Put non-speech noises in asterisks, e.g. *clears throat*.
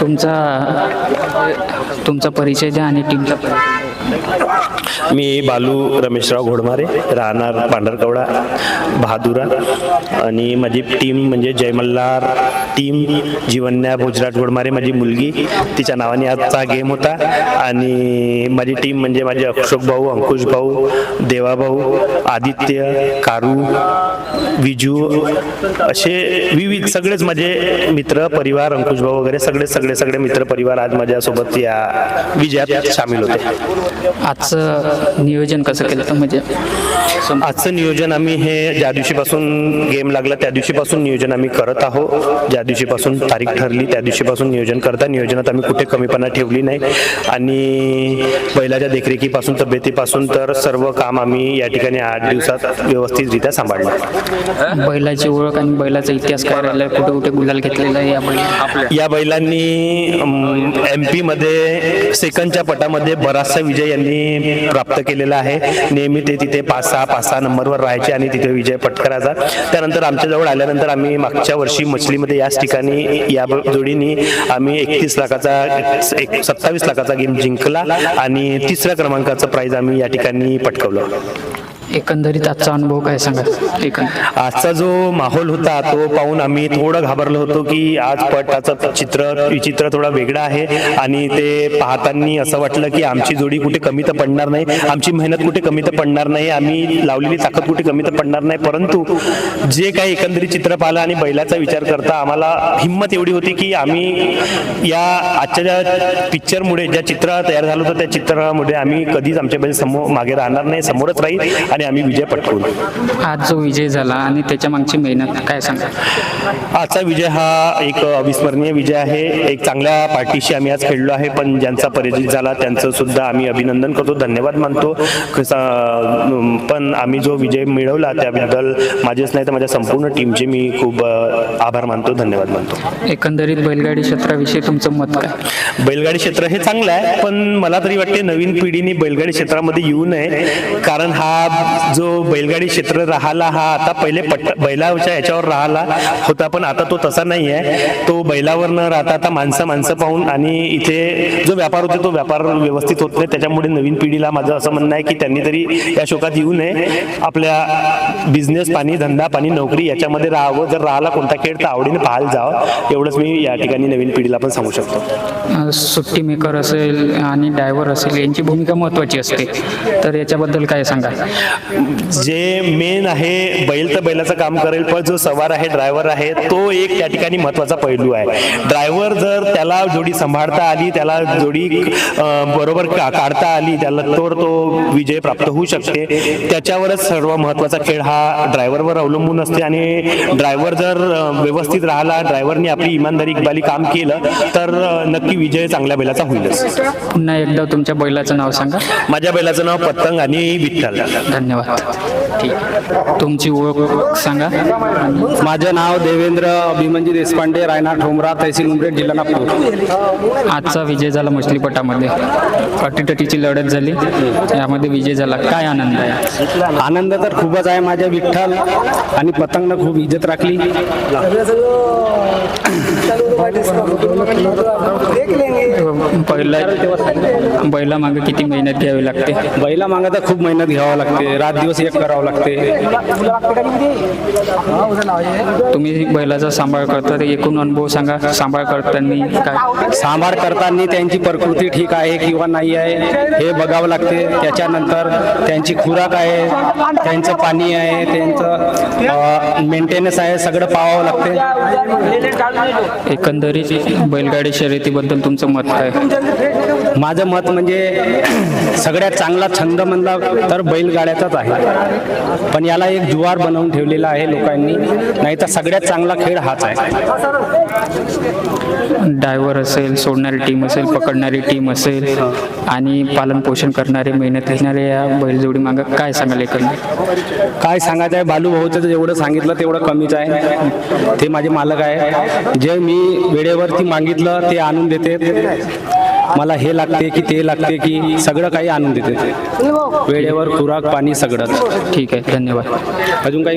तुमचा तुमचा परिचय द्या आणि टीमचा परिचय मी बालू रमेशराव घोडमारे राहणार पांढरकवडा बहादुरा. आणि माझी टीम म्हणजे जय मल्हार टीम जीवन्या भोजराज घोडमारे माझी मुलगी. तिच्या नावाने आजचा गेम होता. आणि माझी टीम म्हणजे माझे अशोक भाऊ अंकुश भाऊ देवा भाऊ आदित्य कारू विजू असे विविध सगळेच माझे मित्र परिवार अंकुश भाऊ वगैरे सगळे सगळे सगळे मित्र परिवार आज माझ्यासोबत या विजयात सामील होते. आजचं नियोजन कसं केलं तर म्हणजे आजचं नियोजन आम्ही हे ज्या दिवशीपासून गेम लागला त्या दिवशीपासून नियोजन आम्ही करत आहोत. ज्या दिवशीपासून तारीख ठरली त्या दिवशीपासून नियोजन करता. नियोजनात आम्ही कुठे कमीपणा ठेवली नाही. आणि बैलाच्या देखरेखीपासून तब्येतीपासून तर सर्व काम आम्ही या ठिकाणी आठ दिवसात व्यवस्थितरित्या सांभाळलं बैलाची ओळख आणि बैलाचा इतिहास काय राहिला? कुठे कुठे गुलाल घेतलेला आहे या बैल या बैलांनी एम पी मध्ये सेकंडच्या पटामध्ये बराचसा विजय यांनी प्राप्त केलेला आहे. नेहमी ते तिथे पाच सहा पाच सहा नंबरवर राहायचे आणि तिथे विजय पटकरायचा त्यानंतर आमच्याजवळ आल्यानंतर आम्ही मागच्या वर्षी मछलीमध्ये याच ठिकाणी या जोडीने आम्ही एकतीस लाखाचा एक सत्तावीस लाखाचा गेम जिंकला आणि तिसऱ्या क्रमांकाचं प्राईज आम्ही या ठिकाणी पटकवलं. एकंदरीत आजचा अनुभव काय सांगा एकंदर आजचा जो माहोल होता तो पाहून आम्ही थोडं घाबरलो होतो की आज पटाचं चित्र विचित्र थोडा वेगळा आहे आणि ते पाहताना असं वाटलं की आमची जोडी कुठे कमी तर पडणार नाही आमची मेहनत कुठे कमी तर पडणार नाही आम्ही लावलेली ताकद कुठे कमी तर पडणार नाही. परंतु जे काही एकंदरीत चित्र पाहिलं आणि बैलाचा विचार करता आम्हाला हिंमत एवढी होती की आम्ही या आजच्या ज्या पिक्चरमुळे ज्या चित्र तयार झालं होतं त्या चित्रामुळे आम्ही कधीच आमच्या बैल समोर मागे राहणार नाही समोरच राहील आणि आम्ही विजय पटकवू आज जो विजय झाला आणि त्याच्या मागची मेहनत काय सांगा? आजचा विजय हा एक अविस्मरणीय विजय आहे. एक चांगल्या पार्टीशी आम्ही आज खेळलो आहे पण ज्यांचा पराजित झाला त्यांचं सुद्धा आम्ही अभिनंदन करतो धन्यवाद मानतो. पण आम्ही जो विजय मिळवला त्याबद्दल माझेच नाही तर माझ्या संपूर्ण टीमचे मी खूप आभार मानतो धन्यवाद मानतो. एकंदरीत बैलगाडी क्षेत्राविषयी तुमचं मत काय? बैलगाडी क्षेत्र हे चांगलं आहे पण मला तरी वाटते नवीन पिढीने बैलगाडी क्षेत्रामध्ये येऊ नये कारण हा जो बैलगाडी क्षेत्र राहिला हा आता पहिले पट्ट बैलाच्या याच्यावर राहिला होता पण आता तो तसा नाही आहे. तो बैलावर न राहता आता माणसं माणसं पाहून आणि इथे जो व्यापार होतो तो व्यापार व्यवस्थित होत नाही. त्याच्यामुळे नवीन पिढीला माझं असं म्हणणं आहे की त्यांनी तरी या शोकात येऊ नये. आपल्या बिझनेस पाणी धंदा पाणी नोकरी याच्यामध्ये राहावं. जर राहिला कोणता खेळ तर आवडीने पाहायला जावं. एवढंच मी या ठिकाणी नवीन पिढीला पण सांगू शकतो. सुट्टी मेकर असेल आणि ड्रायव्हर असेल यांची भूमिका महत्त्वाची असते. तर याच्याबद्दल काय सांगा जे मेन आहे बैल तर बैलाचं काम करेल पण जो सवार आहे ड्रायव्हर आहे तो एक त्या ठिकाणी महत्त्वाचा पैलू आहे. ड्रायव्हर जर त्याला जोडी सांभाळता आली त्याला जोडी बरोबर का काढता आली त्याला तर तो विजय प्राप्त होऊ शकते. त्याच्यावरच सर्व महत्त्वाचा खेळ हा ड्रायव्हरवर अवलंबून असते आणि ड्रायव्हर जर व्यवस्थित राहिला ड्रायव्हरने आपली इमानदारी इकबाली काम केलं तर नक्की विजय चांगल्या बैलाचा होईलच. पुन्हा एकदा तुमच्या बैलाचं नाव सांगा. माझ्या बैलाचं नाव पतंग आणि विठ्ठल. धन्यवाद. ठीक आहे. तुमची ओळख सांगा. माझं नाव देवेंद्र अभिमंजी देशपांडे रायनाथ ठोंबरा तहसील उमरेड जिल्हा नागपूर. आजचा विजय झाला मछलीपटामध्ये. अटीतटीची लढत झाली. यामध्ये विजय झाला. काय आनंद आहे? आनंद तर खूपच आहे माझ्या विठ्ठल आणि पतंगनं खूप इज्जत राखली. पहिला बैला मागे किती मेहनत घ्यावी लागते? बैला मागं तर खूप मेहनत घ्यावं लागते. रात दिवस एक करावं लागते. तुम्ही बैलाचा सांभाळ करता तर एकूण अनुभव सांगा. सांभाळ करताना काय? सांभाळ करताना त्यांची प्रकृती ठीक आहे किंवा नाही आहे हे बघावं लागते. त्याच्यानंतर त्यांची खुराक आहे त्यांचं पाणी आहे त्यांचं मेंटेनन्स आहे सगळं पाहावं लागते. एकंदरीत बैलगाडी शर्यतीबद्दल तुमचं मत काय? माझं मत म्हणजे *clears throat* सगळ्यात चांगला छंद म्हणला तर बैलगाड्याचाच आहे. पण याला एक जुवार बनवून ठेवलेला आहे लोकांनी. नाही तर सगळ्यात चांगला खेळ हाच आहे. ड्रायव्हर असेल सोडणारी टीम असेल पकडणारी टीम असेल आणि पालन पोषण करणारे मेहनत घेणारे या बैलजोडी मागं काय सांगाल काय सांगायचं आहे? बालू भाऊचं जेवढं सांगितलं तेवढं कमीच आहे. ते माझे मालक आहे. जे मी वेळेवरती मागितलं ते आणून देते. मला हे लागते की ते लागते की सगळं काही आणून देते. वेळेवर खुराक पाणी सगळंच. ठीक आहे धन्यवाद. अजून काही